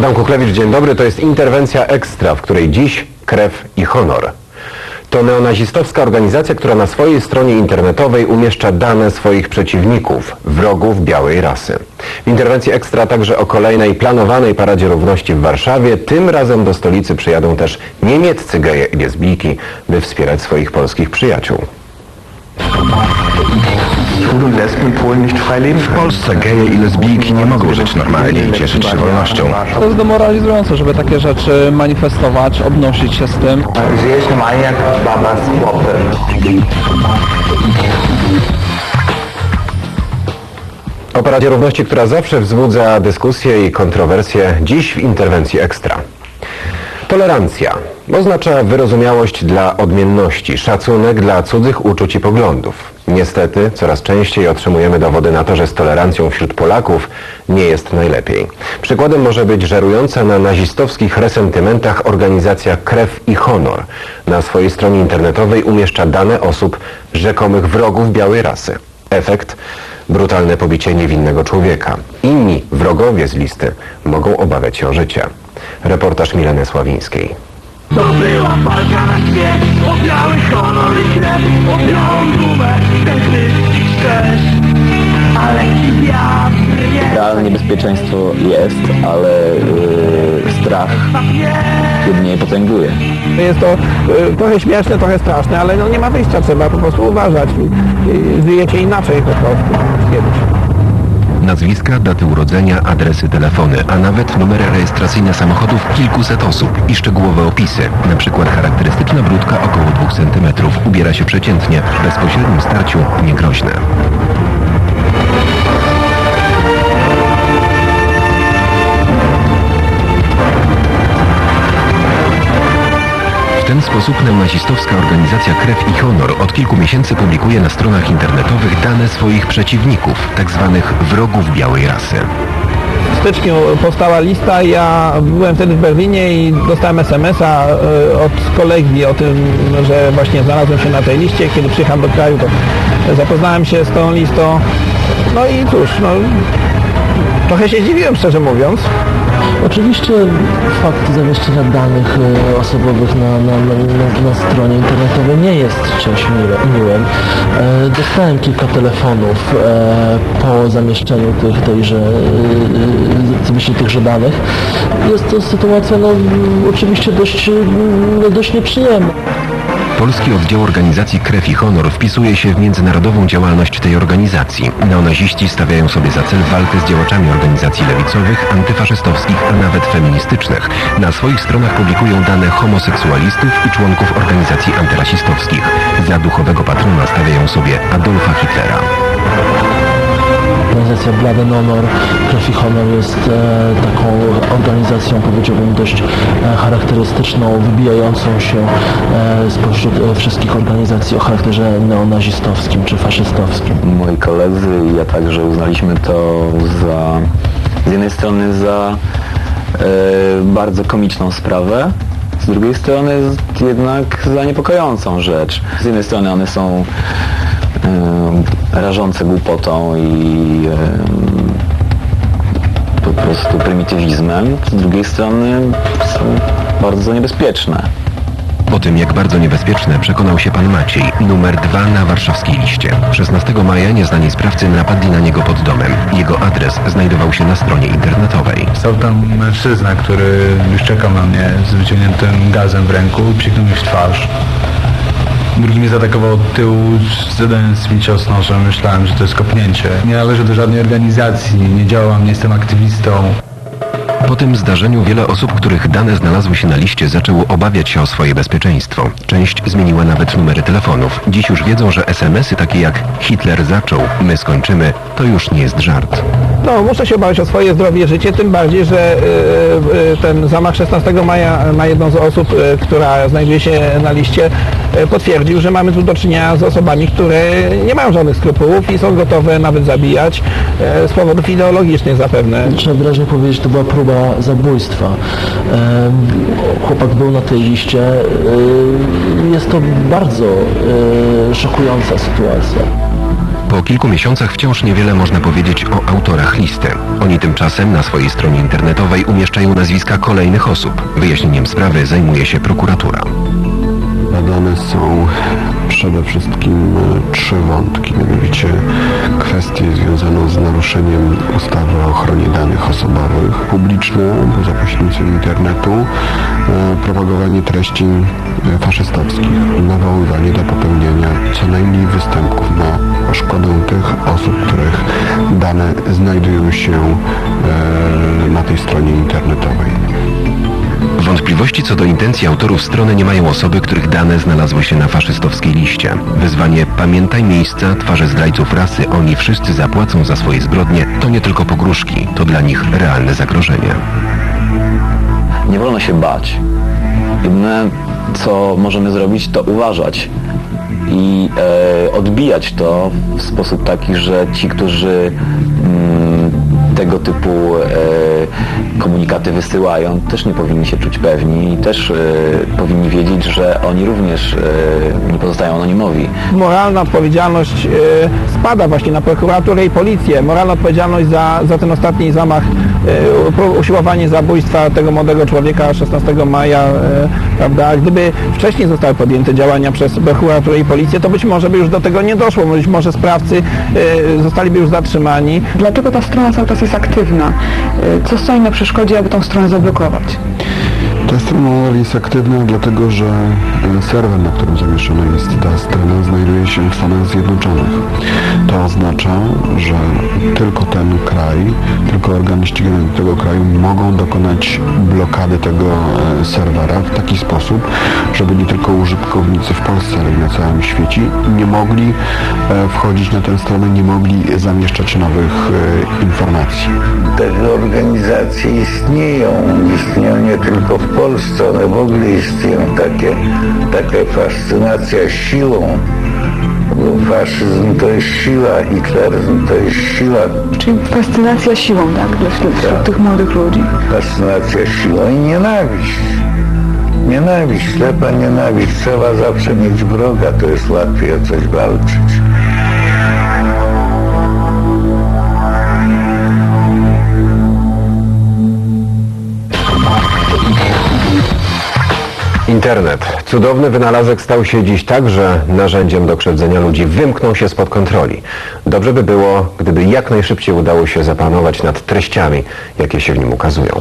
Adam Kuklewicz, dzień dobry. To jest interwencja ekstra, w której dziś krew i honor. To neonazistowska organizacja, która na swojej stronie internetowej umieszcza dane swoich przeciwników, wrogów białej rasy. W interwencji ekstra także o kolejnej planowanej Paradzie Równości w Warszawie. Tym razem do stolicy przyjadą też niemieccy geje i lesbijki, by wspierać swoich polskich przyjaciół. W Polsce geje i lesbijki nie mogą żyć normalnie i cieszyć się wolnością. To jest demoralizujące, żeby takie rzeczy manifestować, obnosić się z tym. Żyjesz normalnie jak baba z chłopem. O Paradzie Równości, która zawsze wzbudza dyskusje i kontrowersje, dziś w interwencji ekstra. Tolerancja oznacza wyrozumiałość dla odmienności, szacunek dla cudzych uczuć i poglądów. Niestety, coraz częściej otrzymujemy dowody na to, że z tolerancją wśród Polaków nie jest najlepiej. Przykładem może być żerująca na nazistowskich resentymentach organizacja Krew i Honor. Na swojej stronie internetowej umieszcza dane osób rzekomych wrogów białej rasy. Efekt? Brutalne pobicie niewinnego człowieka. Inni wrogowie z listy mogą obawiać się o życie. Reportaż Mileny Sławińskiej. To była walka na świat O biały honor i krew O białą dumę Ten wszystkich szczęść Ale ci wiatr nie Realne niebezpieczeństwo jest, ale yy, strach jedynie potęguje. Jest to y, trochę śmieszne, trochę straszne, ale no nie ma wyjścia, trzeba po prostu uważać. Y, y, Żyjecie inaczej po prostu niż kiedyś. Nazwiska, daty urodzenia, adresy, telefony, a nawet numery rejestracyjne samochodów kilkuset osób i szczegółowe opisy. Na przykład charakterystyczna brudka około 2 cm ubiera się przeciętnie, w bezpośrednim starciu niegroźne. Ten sposób neonazistowska organizacja Krew i Honor od kilku miesięcy publikuje na stronach internetowych dane swoich przeciwników, tzw. wrogów białej rasy. W styczniu powstała lista, ja byłem wtedy w Berlinie i dostałem SMS-a y, od kolegi o tym, że właśnie znalazłem się na tej liście. Kiedy przyjechałem do kraju, to zapoznałem się z tą listą. No i cóż, no, trochę się zdziwiłem, szczerze mówiąc. Oczywiście fakt zamieszczenia danych e, osobowych na, na, na, na, stronie internetowej nie jest czymś miłym. E, Dostałem kilka telefonów e, po zamieszczeniu tych, tejże, e, zamieszczeniu tychże danych. Jest to sytuacja no, oczywiście dość, no, dość nieprzyjemna. Polski oddział organizacji Krew i Honor wpisuje się w międzynarodową działalność tej organizacji. Neonaziści stawiają sobie za cel walkę z działaczami organizacji lewicowych, antyfaszystowskich, a nawet feministycznych. Na swoich stronach publikują dane homoseksualistów i członków organizacji antyrasistowskich. Za duchowego patrona stawiają sobie Adolfa Hitlera. Organizacja Blood and Honor, Krew Honor jest e, taką organizacją, powiedziałbym, dość e, charakterystyczną, wybijającą się e, spośród wszystkich organizacji o charakterze neonazistowskim czy faszystowskim. Moi koledzy i ja także uznaliśmy to za z jednej strony za bardzo komiczną sprawę, z drugiej strony jednak za niepokojącą rzecz. Z jednej strony one są rażące głupotą i po prostu prymitywizmem, z drugiej strony są bardzo niebezpieczne. O tym, jak bardzo niebezpieczne, przekonał się pan Maciej, numer dwa na warszawskiej liście. 16 maja nieznani sprawcy napadli na niego pod domem. Jego adres znajdował się na stronie internetowej. Stał tam mężczyzna, który już czekał na mnie z wyciągniętym gazem w ręku, psiknął mi w twarz. Drugi mnie zaatakował od tyłu, zadając mi cios nożem. Myślałem, że to jest kopnięcie. Nie należę do żadnej organizacji, nie działam, nie jestem aktywistą. Po tym zdarzeniu wiele osób, których dane znalazły się na liście, zaczęło obawiać się o swoje bezpieczeństwo. Część zmieniła nawet numery telefonów. Dziś już wiedzą, że SMS-y takie jak Hitler zaczął, my skończymy, to już nie jest żart. No, muszę się obawiać o swoje zdrowie i życie, tym bardziej, że y, y, ten zamach 16 maja na jedną z osób, y, która znajduje się na liście, potwierdził, że mamy tu do czynienia z osobami, które nie mają żadnych skrupułów i są gotowe nawet zabijać y, z powodów ideologicznych zapewne. Trzeba wyraźnie powiedzieć, że to była próba zabójstwa. Em, Chłopak był na tej liście. Jest to bardzo e, szokująca sytuacja. Po kilku miesiącach wciąż niewiele można powiedzieć o autorach listy. Oni tymczasem na swojej stronie internetowej umieszczają nazwiska kolejnych osób. Wyjaśnieniem sprawy zajmuje się prokuratura. Przede wszystkim e, trzy wątki, mianowicie kwestię związaną z naruszeniem ustawy o ochronie danych osobowych, publiczne za pośrednictwem internetu, e, propagowanie treści e, faszystowskich, nawoływanie do popełniania co najmniej występków na szkodę tych osób, których dane znajdują się na tej stronie internetowej. Wątpliwości co do intencji autorów strony nie mają osoby, których dane znalazły się na faszystowskiej liście. Wyzwanie Pamiętaj miejsca, twarze zdrajców rasy, oni wszyscy zapłacą za swoje zbrodnie to nie tylko pogróżki, to dla nich realne zagrożenie. Nie wolno się bać. Jedyne, co możemy zrobić, to uważać i e, odbijać to w sposób taki, że ci, którzy mm, tego typu e, komunikaty wysyłają, też nie powinni się czuć pewni i też e, powinni wiedzieć, że oni również e, nie pozostają anonimowi. Moralna odpowiedzialność e, spada właśnie na prokuraturę i policję. Moralna odpowiedzialność za, za ten ostatni zamach, usiłowanie zabójstwa tego młodego człowieka 16 maja, prawda? Gdyby wcześniej zostały podjęte działania przez prokuraturę i policję, to być może by już do tego nie doszło. Być może sprawcy zostaliby już zatrzymani. Dlaczego ta strona cały czas jest aktywna? Y, Co stoi na przeszkodzie, aby tą stronę zablokować? Ta strona jest aktywna, dlatego że e, serwer, na którym zamieszczona jest ta strona, znajduje się w Stanach Zjednoczonych. To oznacza, że tylko ten kraj, tylko organy ścigania tego kraju mogą dokonać blokady tego e, serwera w taki sposób, żeby nie tylko użytkownicy w Polsce, ale i na całym świecie nie mogli e, wchodzić na tę stronę, nie mogli zamieszczać nowych informacji. Te organizacje istnieją, istnieją nie tylko w Polsce, one w ogóle istnieją. Takie, taka fascynacja siłą, bo faszyzm to jest siła, hitleryzm to jest siła, Czyli fascynacja siłą, tak, dla wśród, wśród tych młodych ludzi. fascynacja siłą i nienawiść. Nienawiść, ślepa nienawiść. Trzeba zawsze mieć wroga, to jest łatwiej o coś walczyć. Internet. Cudowny wynalazek stał się dziś także narzędziem do krzywdzenia ludzi. Wymknął się spod kontroli. Dobrze by było, gdyby jak najszybciej udało się zapanować nad treściami, jakie się w nim ukazują.